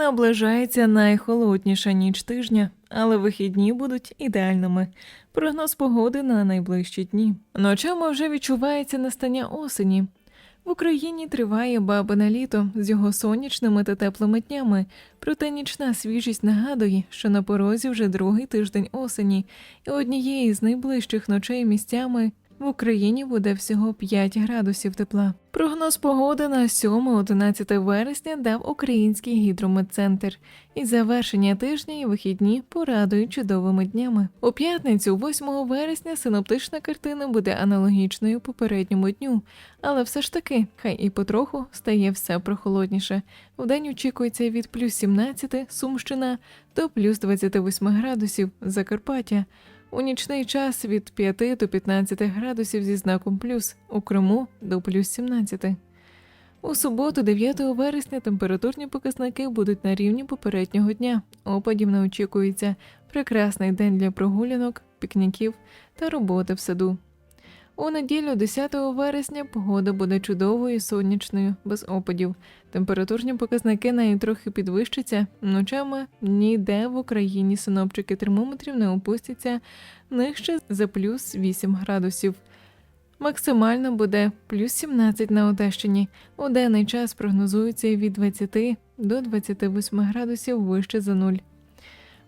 Наближається найхолодніша ніч тижня, але вихідні будуть ідеальними. Прогноз погоди на найближчі дні. Ночами вже відчувається настання осені. В Україні триває бабине літо з його сонячними та теплими днями, проте нічна свіжість нагадує, що на порозі вже другий тиждень осені, і однієї з найближчих ночей місцями в Україні буде всього 5 градусів тепла. Прогноз погоди на 7-11 вересня дав Український гідрометцентр. І завершення тижня і вихідні порадують чудовими днями. У п'ятницю, 8 вересня, синоптична картина буде аналогічною попередньому дню, але все ж таки, хай і потроху стає все прохолодніше. Вдень очікується від плюс 17 Сумщина до плюс 28 градусів Закарпаття. У нічний час від 5 до 15 градусів зі знаком плюс, у Криму до плюс 17. У суботу, 9 вересня, температурні показники будуть на рівні попереднього дня. Опадів не очікується. Прекрасний день для прогулянок, пікніків та роботи в саду. У неділю, 10 вересня, погода буде чудовою сонячною, без опадів. Температурні показники неї трохи підвищаться. Ночами ніде в Україні синоптики термометрів не опустяться нижче за плюс 8 градусів. Максимально буде плюс 17 на Одещині. У денний час прогнозується від 20 до 28 градусів вище за нуль.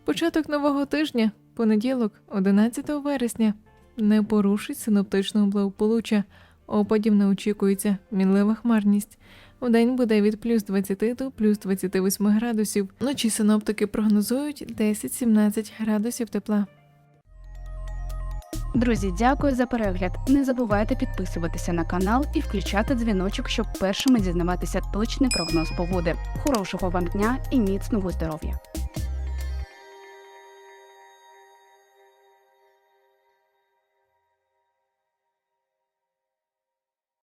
Початок нового тижня, понеділок, 11 вересня, не порушить синоптичного благополуччя. Опадів не очікується, мінлива хмарність. Вдень буде від плюс 20 до плюс 28 градусів. Вночі синоптики прогнозують 10-17 градусів тепла. Друзі, дякую за перегляд. Не забувайте підписуватися на канал і включати дзвіночок, щоб першими дізнаватися точний прогноз погоди. Хорошого вам дня і міцного здоров'я!